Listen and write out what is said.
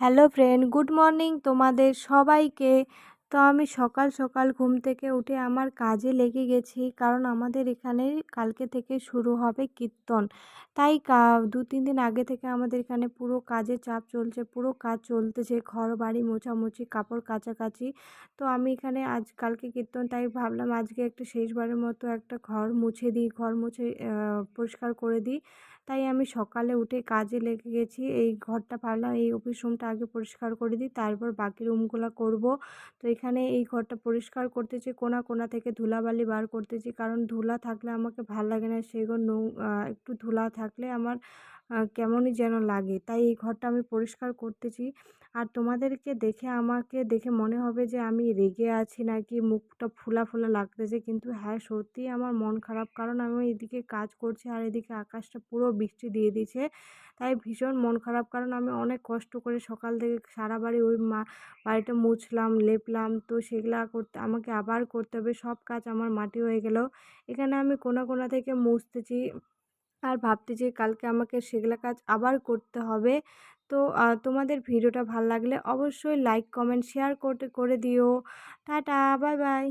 Hello friend good morning তোমাদের সবাইকে। তো আমি সকাল সকাল ঘুম থেকে উঠে আমার কাজে লেগে গেছি। কারণ আমাদের এখানে কালকে থেকে শুরু হবে কীর্তন। তাই দু, তিন দিন আগে থেকে আমাদের এখানে পুরো কাজে চাপ চলছে, পুরো কাজ চলতেছে ঘর বাড়ি মোছামুছি, কাপড় কাচাকাচি। তো আমি এখানে আজ, কালকে কীর্তন, তাই ভাবলাম আজকে একটা শেষবারের মতো একটা ঘর মুছে দিই, ঘর মুছে পরিষ্কার করে দিই। তাই আমি সকালে উঠে কাজে লেগে গেছি, এই ঘরটা ভাবলাম এই অফিস রুমটা আগে পরিষ্কার করে দিই, তারপর বাকি রুমগুলো করব। তো এখানে এই ঘরটা পরিষ্কার করতেছি, কোনা কোনা থেকে ধুলাবালি বার করতেছি। কারণ ধুলা থাকলে আমাকে ভালো লাগে না, সেই নৌ একটু ধুলা থাকলে আমার কেমনই যেন লাগে। তাই এই ঘরটা আমি পরিষ্কার করতেছি। আর তোমাদেরকে দেখে আমাকে দেখে মনে হবে যে আমি রেগে আছি নাকি মুখটা ফুলা ফুলা লাগতেছে। কিন্তু হ্যাঁ সত্যিই আমার মন খারাপ। কারণ আমি এদিকে কাজ করছি আর এদিকে আকাশটা পুরো বৃষ্টি দিয়ে দিয়েছে তাই ভীষণ মন খারাপ। কারণ আমি অনেক কষ্ট করে সকাল থেকে সারা বাড়ি ওই মা বাড়িটা মুছলাম, লেপলাম। তো সেগুলা করতে, আমাকে আবার করতে হবে। সব কাজ আমার মাটি হয়ে গেল। এখানে আমি কোনা কোনা থেকে মুছতেছি। আর ভাবতে যে কালকে আমাকে সেগুলো কাজ আবার করতে হবে। তো তোমাদের ভিডিওটা ভালো লাগলে অবশ্যই লাইক কমেন্ট শেয়ার করতে, করে দিও। Tata bye bye